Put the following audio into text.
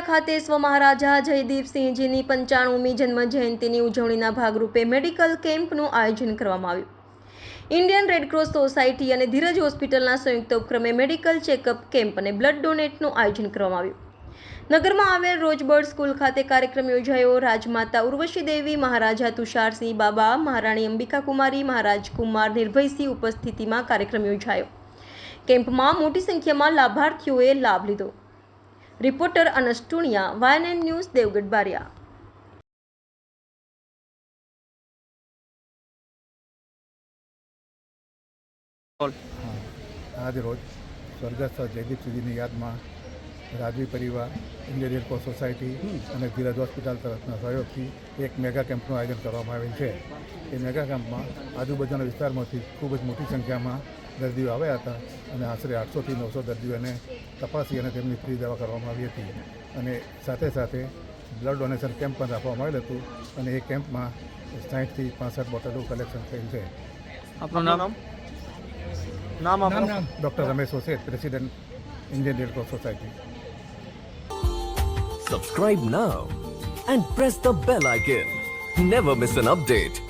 ખાતે સ્વ મહારાજા જયદીપસિંહજીની પંચાણુમી જન્મ જયંતિની ઉજવણીના ભાગરૂપે મેડિકલ કેમ્પનું આયોજન કરવામાં આવ્યું. ઇન્ડિયન રેડક્રોસ સોસાયટી અને ધીરજ હોસ્પિટલના સંયુક્ત ઉપક્રમે મેડિકલ ચેકઅપ કેમ્પ અને બ્લડ ડોનેટનું આયોજન કરવામાં આવ્યું. નગરમાં આવેલ રોજબર્ડ સ્કૂલ ખાતે કાર્યક્રમ યોજાયો. રાજમાતા ઉર્વશી દેવી, મહારાજા તુષારસિંહ બાબા, મહારાણી અંબિકા કુમારી મહારાજ કુમાર નિર્ભયસિંહ ઉપસ્થિતિમાં કાર્યક્રમ યોજાયો. કેમ્પમાં મોટી સંખ્યામાં લાભાર્થીઓએ લાભ લીધો. Reporter Anas Tuniya YNN news, Devgadh Baria. આજ રોજ સ્વર્ગસ્થ સુધીની યાદમાં રાજવી પરિવાર, ઇન્ડિયન રેડક્રોસ સોસાયટી અને ધીરજ હોસ્પિટલ તરફના સહયોગથી એક મેગા કેમ્પનું આયોજન કરવામાં આવેલ છે. એ મેગા કેમ્પમાં આજુબાજુના વિસ્તારમાંથી ખૂબ જ મોટી સંખ્યામાં દર્દીઓ આવ્યા હતા અને આશરે આઠસોથી નવસો દર્દીઓને તપાસી અને તેમની ફ્રી દવા કરવામાં આવી હતી. અને સાથે સાથે બ્લડ ડોનેશન કેમ્પ પણ રાખવામાં આવેલ હતું અને એ કેમ્પમાં સાઠથી પાસઠ બોટલો કલેક્શન થયેલ છે. આપણું નામ? નામ? નામ doctor Ramesh Oset president Indian Red Cross society. Subscribe now and press the bell icon never miss an update.